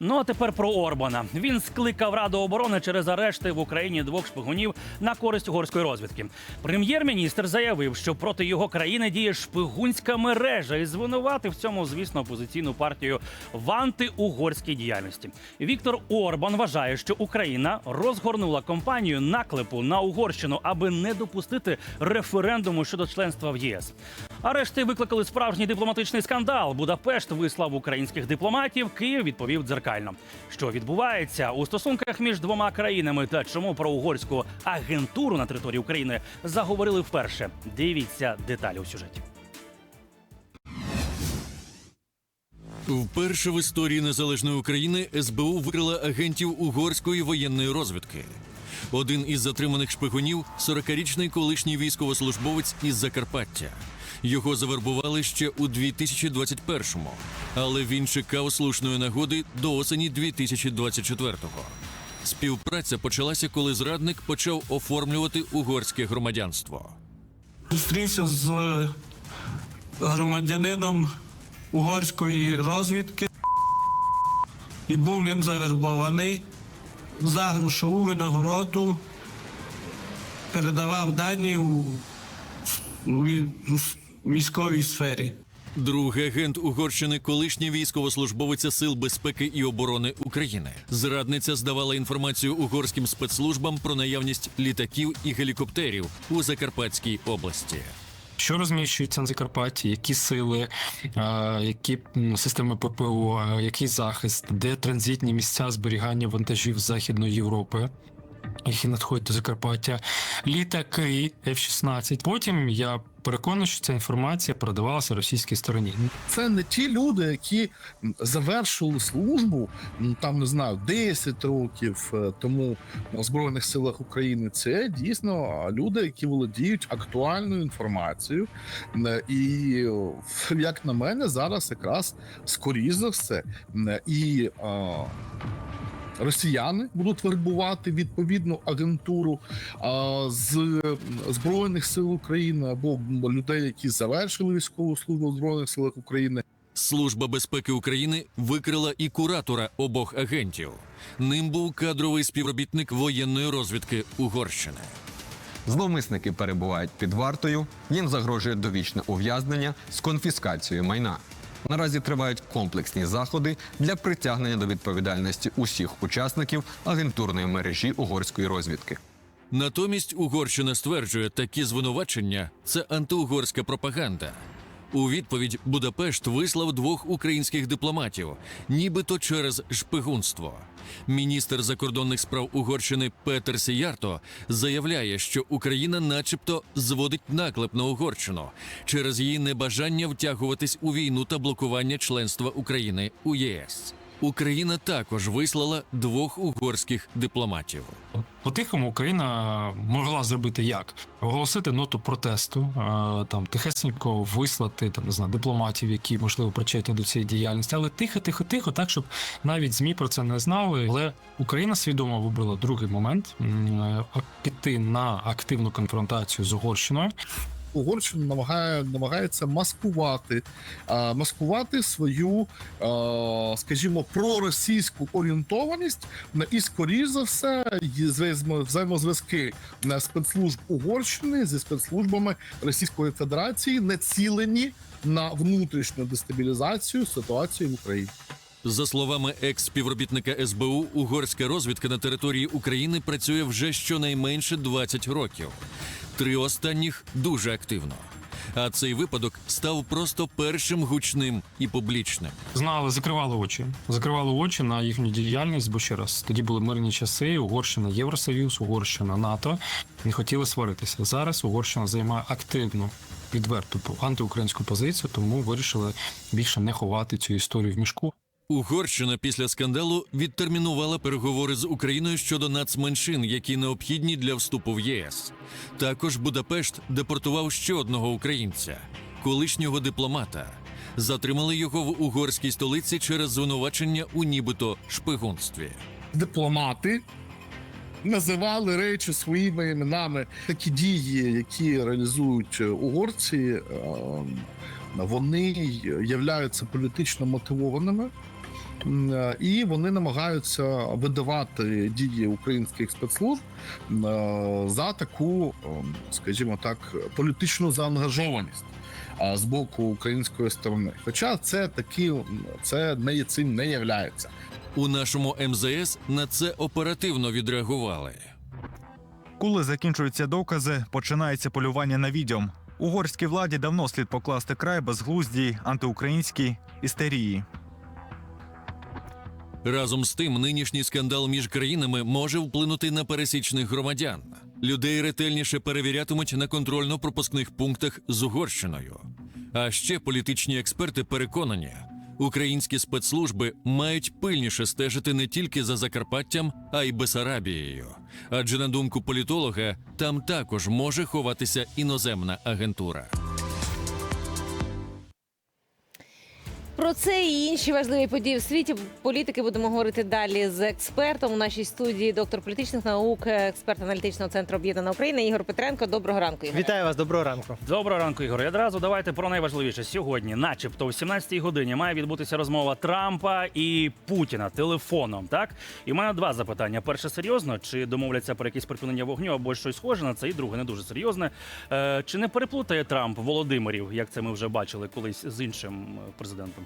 Ну а тепер про Орбана. Він скликав Раду оборони через арешти в Україні двох шпигунів на користь угорської розвідки. Прем'єр-міністр заявив, що проти його країни діє шпигунська мережа і звинуватив в цьому, звісно, опозиційну партію в антиугорській діяльності. Віктор Орбан вважає, що Україна розгорнула кампанію наклепу на Угорщину, аби не допустити референдуму щодо членства в ЄС. Арешти викликали справжній дипломатичний скандал. Будапешт вислав українських дипломатів. Київ відповів дзеркально. Що відбувається у стосунках між двома країнами та чому про угорську агентуру на території України заговорили вперше? Дивіться деталі у сюжеті. Вперше в історії незалежної України СБУ викрила агентів угорської воєнної розвідки. Один із затриманих шпигунів 40-річний колишній військовослужбовець із Закарпаття. Його завербували ще у 2021-му, але він чекав слушної нагоди до осені 2024-го. Співпраця почалася, коли зрадник почав оформлювати угорське громадянство. Зустрівся з е, громадянином угорської розвідки і був ним завербований за грошову винагороду, передавав дані у, у військовій сфері. Другий агент Угорщини, колишня військовослужбовиця Сил безпеки і оборони України. Зрадниця здавала інформацію угорським спецслужбам про наявність літаків і гелікоптерів у Закарпатській області. Що розміщується на Закарпатті, які сили, які системи ППО, який захист, де транзитні місця зберігання вантажів з Західної Європи, які надходять до Закарпаття, літаки F-16. Потім я переконаний, що ця інформація передавалася російській стороні. це не ті люди, які завершили службу там не знаю 10 років е, тому в збройних силах України. Це дійсно люди, які володіють актуальною інформацією. І як на мене, зараз якраз скоріш за все і. Росіяни будуть вербувати відповідну агентуру а, з збройних сил України або людей, які завершили військову службу в збройних силах України. Служба безпеки України викрила і куратора обох агентів. Ним був кадровий співробітник воєнної розвідки Угорщини. Зловмисники перебувають під вартою. Їм загрожує довічне ув'язнення з конфіскацією майна. Наразі тривають комплексні заходи для притягнення до відповідальності усіх учасників агентурної мережі угорської розвідки. Натомість Угорщина стверджує, такі звинувачення це антиугорська пропаганда. У відповідь Будапешт вислав двох українських дипломатів, нібито через шпигунство. Міністр закордонних справ Угорщини Петер Сіярто заявляє, що Україна, начебто, зводить наклеп на Угорщину через її небажання втягуватись у війну та блокування членства України у ЄС. Україна також вислала двох угорських дипломатів. По-тихому Україна могла зробити як? Оголосити ноту протесту, е, там тихесенько вислати там не знаю, дипломатів, які можливо причетні до цієї діяльності, але тихо, тихо, тихо, так щоб навіть змі про це не знали. Але Україна свідомо вибрала другий момент е, піти на активну конфронтацію з Угорщиною. Угорщина намагає намагається маскувати, а, маскувати свою, а, скажімо, проросійську орієнтованість на- і, скоріш за все, взаємозв'язки на спецслужб Угорщини зі спецслужбами Російської Федерації націлені на внутрішню дестабілізацію ситуації в Україні. За словами екс-співробітника СБУ, угорська розвідка на території України працює вже щонайменше 20 років. Три останніх дуже активно. А цей випадок став просто першим гучним і публічним. Знали, закривали очі. Закривали очі на їхню діяльність, бо ще раз тоді були мирні часи. Угорщина Євросоюз, Угорщина НАТО не хотіли сваритися. Зараз Угорщина займає активну. Відверту антиукраїнську позицію, тому вирішили більше не ховати цю історію в мішку. Угорщина після скандалу відтермінувала переговори з Україною щодо нацменшин, які необхідні для вступу в ЄС. Також Будапешт депортував ще одного українця, колишнього дипломата. Затримали його в угорській столиці через звинувачення у нібито шпигунстві. дипломати називали речі своїми іменами. Такі дії, які реалізують угорці, е, вони являються політично мотивованими. Е, і вони намагаються видавати дії українських спецслужб е, за таку, ем, скажімо так, політичну заангажованість а, з боку української сторони. Хоча це такі це не цим не являється. У нашому МЗС на це оперативно відреагували. Коли закінчуються докази, починається полювання на відьом. Угорській владі давно слід покласти край безглуздій антиукраїнській істерії. Разом з тим, нинішній скандал між країнами може вплинути на пересічних громадян. Людей ретельніше перевірятимуть на контрольно-пропускних пунктах з Угорщиною. А ще політичні експерти переконані, українські спецслужби мають пильніше стежити не тільки за Закарпаттям, а й Бесарабією. Адже, на думку політолога, там також може ховатися іноземна агентура. Про це і інші важливі події в світі політики будемо говорити далі з експертом у нашій студії, доктор політичних наук, експерт аналітичного центру Об'єднана Україна Ігор Петренко. Доброго ранку. Ігор. Вітаю вас, доброго ранку. Доброго ранку, Ігор. І Одразу давайте про найважливіше. Сьогодні, начебто, о 17-й годині має відбутися розмова Трампа і Путіна телефоном. Так і в мене два запитання: перше серйозно, чи домовляться про якесь припинення вогню або щось схоже на це, і друге не дуже серйозне. Е, чи не переплутає Трамп Володимирів, як це ми вже бачили колись з іншим е, президентом?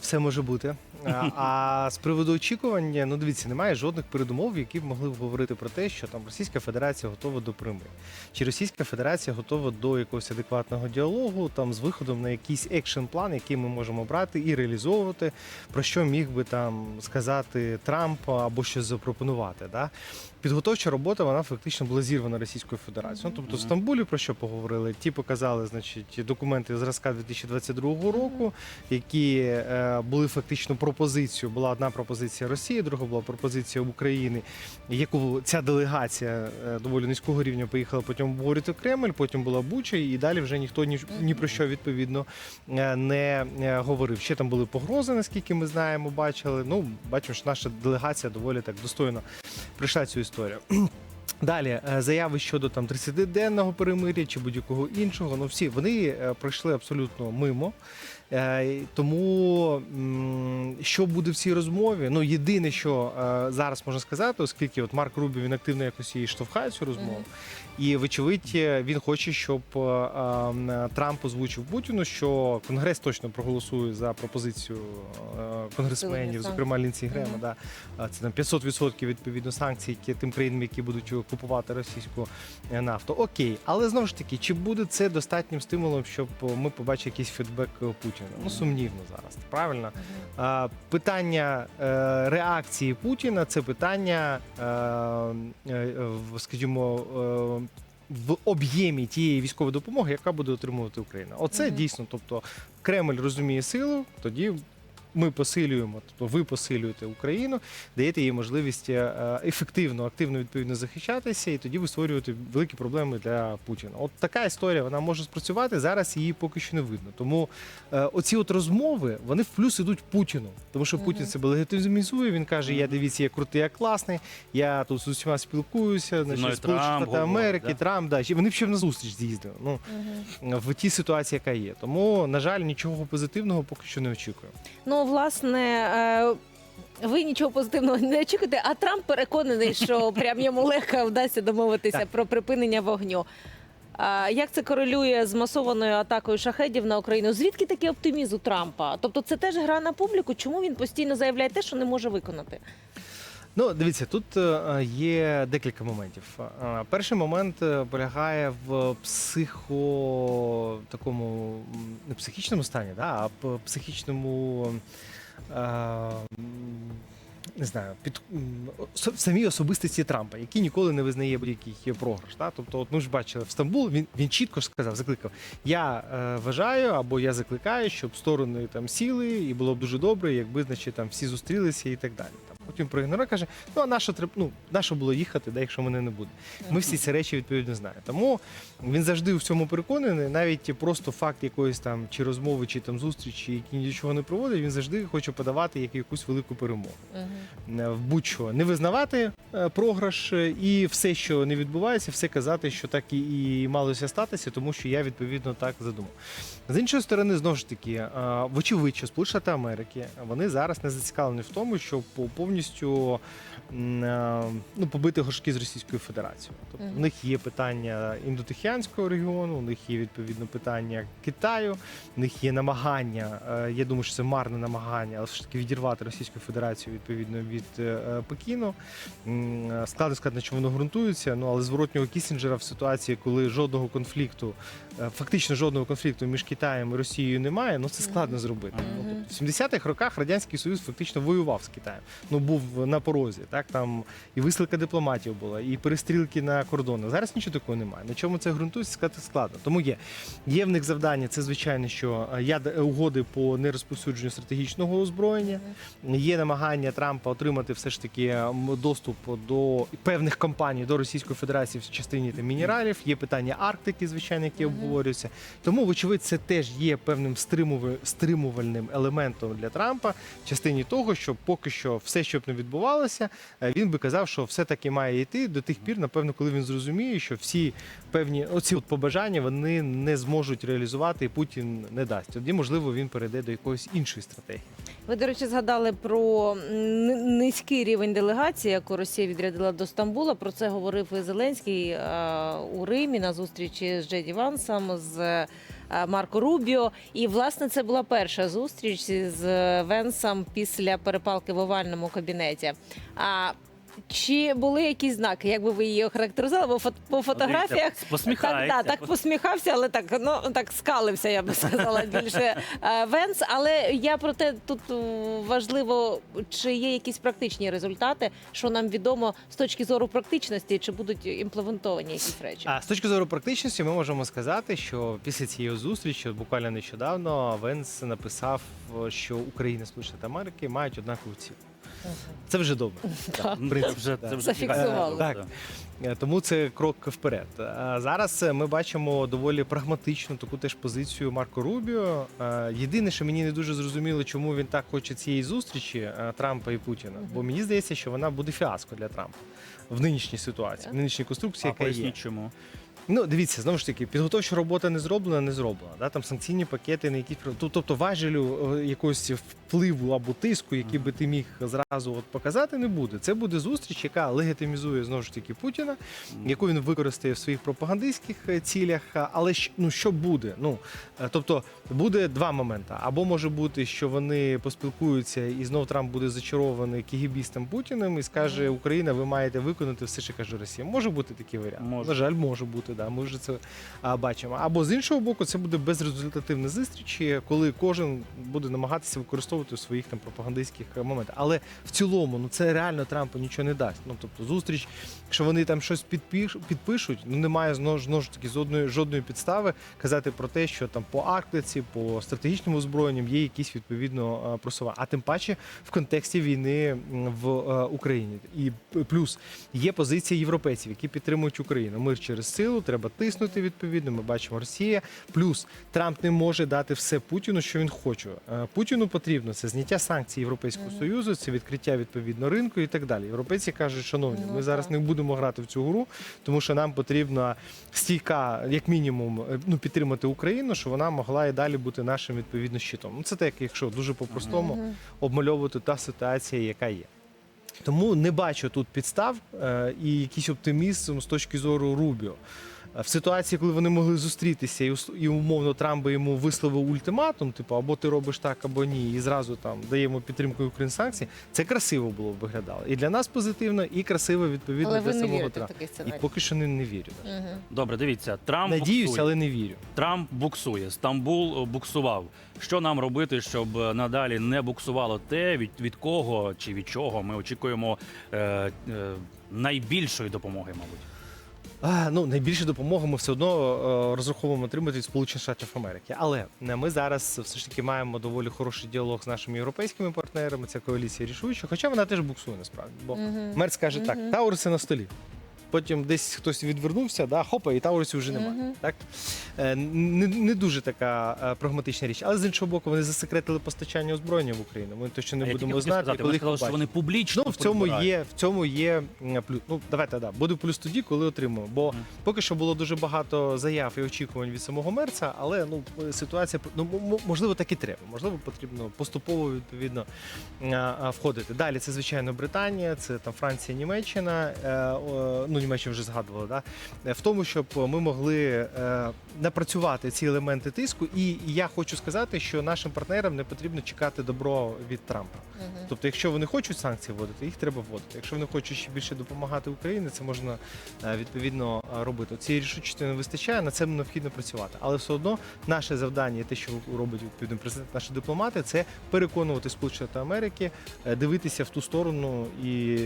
Все може бути. А, а з приводу очікування, ну дивіться, немає жодних передумов, які б могли б говорити про те, що там Російська Федерація готова до примирення. Чи Російська Федерація готова до якогось адекватного діалогу, там з виходом на якийсь екшн план, який ми можемо брати і реалізовувати, про що міг би там сказати Трамп або щось запропонувати. Да? Підготовча робота вона фактично була зірвана Російською Федерацією. Ну, тобто в Стамбулі про що поговорили? Ті показали, значить, документи зразка 2022 року, які е, були фактично пропозицією. Була одна пропозиція Росії, друга була пропозиція України, яку ця делегація е, доволі низького рівня поїхала потім обговорити Кремль, потім була Буча, і далі вже ніхто ні, ні про що відповідно е, не е, говорив. Ще там були погрози, наскільки ми знаємо, бачили. Ну, бачимо, що наша делегація доволі так достойно прийшла цю історію. Далі заяви щодо там 30-денного перемир'я чи будь-якого іншого. Ну всі вони пройшли абсолютно мимо. Е, Тому що буде в цій розмові? Ну єдине, що е, зараз можна сказати, оскільки от Марк Рубі він активно якось її штовхає цю розмову, і вочевидь е, він хоче, щоб е, е, Трамп озвучив Путіну, що Конгрес точно проголосує за пропозицію конгресменів, зокрема Лінсі Грема. Да. Це там 500% відповідно санкцій, які тим країнам, які будуть купувати російську нафту. Окей, але знову ж таки, чи буде це достатнім стимулом, щоб ми побачили якийсь фідбек е, Путіна? Ну сумнівно зараз. Правильно? А, питання е, реакції Путіна це питання, е, е, скажімо. В об'ємі тієї військової допомоги, яка буде отримувати Україна, оце дійсно. Тобто Кремль розуміє силу, тоді ми посилюємо, тобто ви посилюєте Україну, даєте їй можливість е, ефективно, активно відповідно захищатися, і тоді ви створюєте великі проблеми для Путіна. От така історія вона може спрацювати. Зараз її поки що не видно. Тому е, оці от розмови вони в плюс ідуть Путіну, тому що Путін себе легітимізує. Він каже: Я дивіться, я крутий, я класний. Я тут з усіма спілкуюся. Значить, Сполучені Штати Америки, да? Трамп, да. Вони б ще на зустріч з'їздили. Ну в тій ситуації, яка є. Тому, на жаль, нічого позитивного поки що не очікую. Ну, власне. е, Ви нічого позитивного не очікуєте, а Трамп переконаний, що прям йому легко вдасться домовитися про припинення вогню. А як це корелює з масованою атакою шахедів на Україну? Звідки такий оптимізм у Трампа? Тобто, це теж гра на публіку. Чому він постійно заявляє те, що не може виконати? Ну, дивіться, тут е, є декілька моментів. Е, Перший момент е, полягає в психо такому не психічному стані, да, а психічному. Не знаю, під самій особистості Трампа, який ніколи не визнає будь-який програш. Да? Тобто, от ми ж бачили в Стамбул, він, він чітко сказав, закликав: я е, вважаю або я закликаю, щоб сторони там сіли, і було б дуже добре, якби значить там всі зустрілися і так далі. Там Потім проігнорує, каже: ну а на що треба, ну на було їхати, да, якщо мене не буде. Ми всі ці речі відповідно знаємо. Тому він завжди у всьому переконаний, навіть просто факт якоїсь там чи розмови, чи там зустрічі, які нічого не проводить, він завжди хоче подавати як якусь велику перемогу. Е, в будь-що не визнавати е, програш е, і все, що не відбувається, все казати, що так і, і малося статися, тому що я відповідно так задумав. З іншої сторони, знову ж таки, вочевидь, що Сполучені Штати Америки вони зараз не зацікавлені в тому, щоб по- повністю е, ну, побити горшки з Російською Федерацією. Тобто в них є питання індотихіанського регіону, у них є відповідно питання Китаю, в них є намагання. е, Я думаю, що це марне намагання, але все ж таки відірвати Російську Федерацію відповідно від е, Пекіну. Складно сказати, на чому воно ґрунтується. Ну але зворотнього Кісінджера в ситуації, коли жодного конфлікту, фактично жодного конфлікту між Китаєм і Росією немає, ну це складно зробити. Ну, тобто, в 70-х роках радянський союз фактично воював з Китаєм. Ну був на порозі. Так там і висилка дипломатів була, і перестрілки на кордонах. Зараз нічого такого немає. На чому це ґрунтується, сказати складно. Тому є. Є в них завдання. Це звичайно, що е, яд е, угоди по нерозповсюдженню стратегічного озброєння. Є намагання Трампа отримати все ж таки доступ до певних компаній до Російської Федерації в частині там, мінералів. Є питання Арктики, звичайно, які обговорюються. Тому, вочевидь, це теж є певним стримувальним елементом для Трампа в частині того, що поки що все, що б не відбувалося, е, він би казав, що все таки має йти до тих пір, напевно, коли він зрозуміє, що всі певні оці от побажання вони не зможуть реалізувати, і Путін не дасть. Тоді, можливо, він перейде до якоїсь іншої стратегії. Ви, до речі, згадали про низький рівень делегації, яку Росія відрядила до Стамбула. Про це говорив і Зеленський е, у Римі на зустрічі з Джеді Вансом, з Марко Рубіо. І власне це була перша зустріч з Венсом після перепалки в овальному кабінеті. А чи були якісь знаки? Як би ви її охарактеризували? Бо фот- по фотографіях Дивіться, посміхається. так, да, так посміхався, але так ну так скалився, я би сказала більше е, Венс. Але я про те тут важливо, чи є якісь практичні результати, що нам відомо з точки зору практичності, чи будуть імплементовані якісь речі. А з точки зору практичності, ми можемо сказати, що після цієї зустрічі, буквально нещодавно, Венс написав, що Україна і Сполучені Америки мають однакову ціль. Це вже добре. Так. Ну, Це вже, це вже Зафіксували. Так. Е, Тому це крок вперед. А Зараз е, ми бачимо доволі прагматичну таку теж позицію Марко Рубіо. Е, Єдине, що мені не дуже зрозуміло, чому він так хоче цієї зустрічі е, Трампа і Путіна. Бо мені здається, що вона буде фіаско для Трампа в нинішній ситуації, в нинішній конструкції, А яка є. поясніть чому. Ну, дивіться, знову ж таки, підготовча робота не зроблена, не зроблена. Да? Там санкційні пакети, на якісь Тоб- тобто важелю е, якогось впливу або тиску, який би ти міг зразу от показати, не буде. Це буде зустріч, яка легітимізує знову ж таки Путіна, яку він використає в своїх пропагандистських е, цілях. Але ну що буде? Ну е, тобто буде два моменти. Або може бути, що вони поспілкуються, і знов Трамп буде зачарований кігібістом Путіним і скаже: Україна, ви маєте виконати все, що каже Росія. Може бути такий варіант. Може. На жаль, може бути. Да, ми вже це а, бачимо. Або з іншого боку, це буде безрезультативна зустріч, коли кожен буде намагатися використовувати в своїх там пропагандистських моментах. Але в цілому, ну це реально Трампу нічого не дасть. Ну тобто, зустріч, якщо вони там щось підпіш, підпишуть, ну немає знову ж таки жодної жодної підстави казати про те, що там по Арктиці, по стратегічним озброєнням є якісь відповідно е, просування. А тим паче в контексті війни в е, Україні. І плюс є позиція європейців, які підтримують Україну. Мир через силу, треба тиснути відповідно. Ми бачимо Росія. Плюс Трамп не може дати все Путіну, що він хоче. Е, Путіну потрібно це зняття санкцій Європейського союзу, це відкриття відповідно ринку і так далі. Європейці кажуть, шановні, Ну, ми зараз не будемо грати в цю гру, тому що нам потрібна стійка, як мінімум, е, ну підтримати Україну, щоб вона могла і далі бути нашим відповідно щитом. Ну це так, якщо дуже по-простому Мгм. обмальовувати та ситуація, яка є. Тому не бачу тут підстав е, і якийсь оптимізм з точки зору Рубіо. В ситуації, коли вони могли зустрітися, і, і умовно Трамп би йому висловив ультиматум, типу, або ти робиш так, або ні, і зразу там даємо підтримку Україн санкцій, це красиво було б виглядало. І для нас позитивно, і красиво відповідно Але для ви не самого Трампа. І поки що не, не вірю. Мгм. Добре, дивіться, Трамп Надіюсь, буксує. але не вірю. Трамп буксує, Стамбул е, буксував. Що нам робити, щоб е, надалі не буксувало те, від, від кого чи від чого ми очікуємо е, е, найбільшої допомоги, мабуть. А, ну, найбільше допомоги ми все одно е, розраховуємо отримати від Сполучених Штатів Америки. Але е, ми зараз все ж таки маємо доволі хороший діалог з нашими європейськими партнерами. Ця коаліція рішуча, хоча вона теж буксує насправді. Бо Мгм. Мерц каже так: Мгм. Таурси на столі. Потім десь хтось відвернувся, да, хопа, і Таурсів вже немає. Мгм. Так? Е, Не, не дуже така е, прагматична річ. Але з іншого боку, вони засекретили постачання озброєння в Україну. Ми точно не А будемо знати, сказати, коли їх сказали, що побачимо. вони публічно Ну, в цьому прибирають. є, в цьому є м, плюс. Ну, давайте, да, буде плюс тоді, коли отримаємо. Бо Мгм. поки що було дуже багато заяв і очікувань від самого мерца, але ну ситуація ну м- м- можливо так і треба. Можливо, потрібно поступово відповідно а, а, входити. Далі це звичайно Британія, це там Франція, Німеччина. Е, о, ну Німеччину вже згадували, да Е, в тому, щоб ми могли е, напрацювати ці елементи тиску. І, я хочу сказати, що нашим партнерам не потрібно чекати добро від Трампа. Мгм. Тобто, якщо вони хочуть санкції вводити, їх треба вводити. Якщо вони хочуть ще більше допомагати Україні, це можна е, відповідно робити. Цієї рішучості не вистачає, на це необхідно працювати. Але все одно наше завдання, те, що робить відповідно президент, наші дипломати, це переконувати Сполучені Америки, дивитися в ту сторону і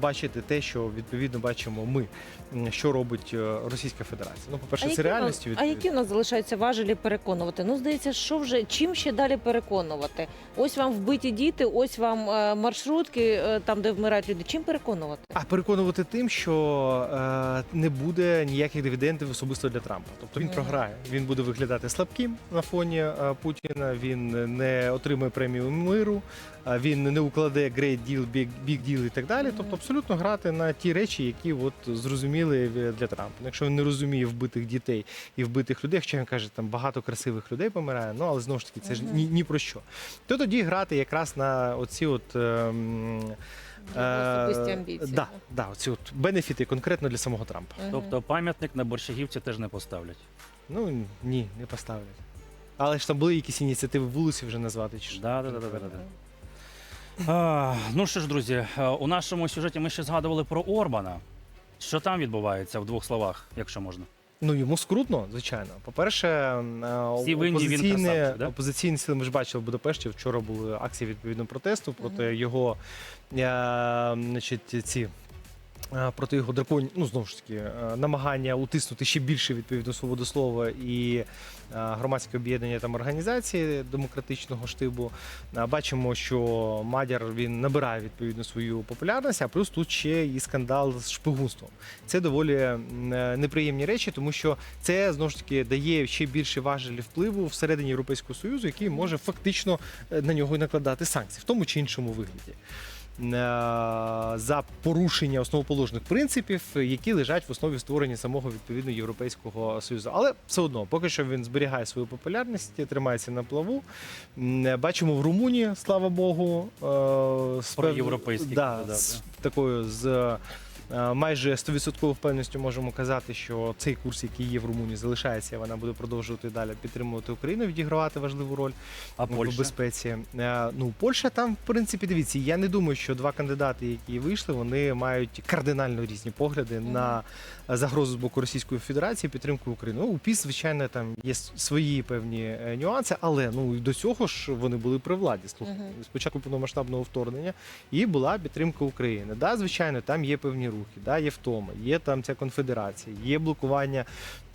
бачити те, що відповідно бачимо ми, м, що робить е, Російська Федерація. Ну, по перше, це реальністю. А які в нас залишаються важелі переконувати? Ну, здається, що вже чим ще далі переконувати? Ось вам вбиті діти, ось вам е, маршрутки, е, там де вмирають люди. Чим переконувати? А переконувати тим, що не буде ніяких дивідендів особисто для Трампа. Тобто він Мгм. програє. Він буде виглядати слабким на фоні Путіна. Він не отримує премію миру, він не укладе Great Deal, Big, Big Deal і так далі. Тобто абсолютно грати на ті речі, які от зрозуміли для Трампа. Якщо він не розуміє вбитих дітей і вбитих людей, хоча він каже, там багато красивих людей помирає, ну але знову ж таки, це ж ні, ні про що. То тоді грати якраз на оці от. ем, Особисті Е, амбіції. Да, да, оці от бенефіти конкретно для самого Трампа. Тобто пам'ятник на борщагівці теж не поставлять. Ну ні, не поставлять. Але ж там були якісь ініціативи вулиці вже назвати чи що. Да, да, да, да, да, да. А, ну що ж, друзі, е, у нашому сюжеті ми ще згадували про Орбана. Що там відбувається в двох словах, якщо можна? Ну йому скрутно, звичайно. По-перше, е, опозиційні, да? опозиційні сили ми ж бачили в Будапешті. Вчора були акції відповідно протесту проти його е, значить, ці. Проти його драконів, ну знову ж таки, намагання утиснути ще більше відповідно свободу слова і громадське об'єднання там організації демократичного штибу. Бачимо, що Мадяр він набирає відповідно свою популярність, а плюс тут ще і скандал з шпигунством. Це доволі е, неприємні речі, тому що це знову ж таки дає ще більше важелі впливу всередині Європейського союзу, який може фактично е, на нього і накладати санкції в тому чи іншому вигляді. Е, За порушення основоположних принципів, які лежать в основі створення самого відповідно європейського союзу, але все одно, поки що він зберігає свою популярність, тримається на плаву. Е, Бачимо в Румунії, слава Богу, е, з пев- да, да. з такою з майже 100% впевненістю можемо казати, що цей курс, який є в Румунії, залишається. Вона буде продовжувати далі підтримувати Україну, відігравати важливу роль А в Польща? безпеці. Е, Ну, Польща там, в принципі, дивіться. Я не думаю, що два кандидати, які вийшли, вони мають кардинально різні погляди Мгм. на загрозу з боку Російської Федерації, підтримку України. Ну, у ПІС, звичайно, там є свої певні е, нюанси, але ну і до цього ж вони були при владі. Слухайте, Мгм. спочатку повномасштабного вторгнення і була підтримка України. Да, звичайно, там є певні рухи, да, є втома, є там ця конфедерація, є блокування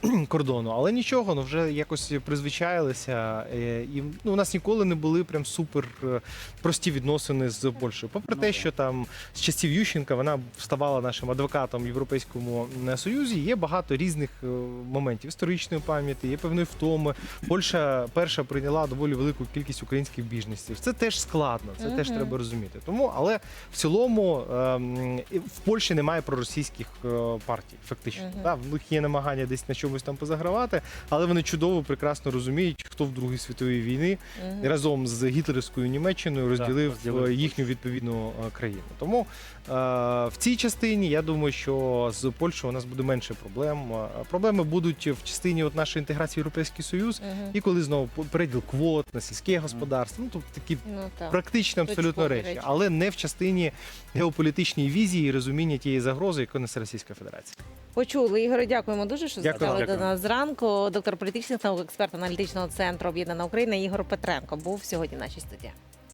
кордону, але нічого, ну вже якось призвичаїлися. е, І ну, у нас ніколи не були прям супер е, прості відносини з Польщею. Попри Ну, те, так. що там з часів Ющенка вона ставала нашим адвокатом в Європейському Союзі. Є багато різних е, моментів історичної пам'яті, є певної втоми. Польща перша прийняла доволі велику кількість українських біженців. Це теж складно, це теж треба розуміти. Тому, але в цілому ем, в Польщі немає проросійських е, партій, фактично. Мгм. Да, в них є намагання десь на чомусь там позагравати, але вони чудово прекрасно розуміють, хто в Другій світовій війні Мгм. разом з гітлерівською Німеччиною розділив розділив е, їхню відповідну е, країну. Тому е, в цій частині я думаю, що з Польщею у нас буде менше проблем. Проблеми будуть в частині от нашої інтеграції в Європейський Союз, Мгм. і коли знову переділ квот на сільське господарство. Ну тобто такі Ну, практичні абсолютно речі, речі. але не в частині геополітичної візії і розуміння тієї загрози, яку несе Російська Федерація. Почули. Ігоре, дякуємо дуже, що Дякую. завітали до Дякую. нас зранку. Доктор політичних наук, експерт аналітичного центру Об'єднана Україна Ігор Петренко був сьогодні в нашій студії.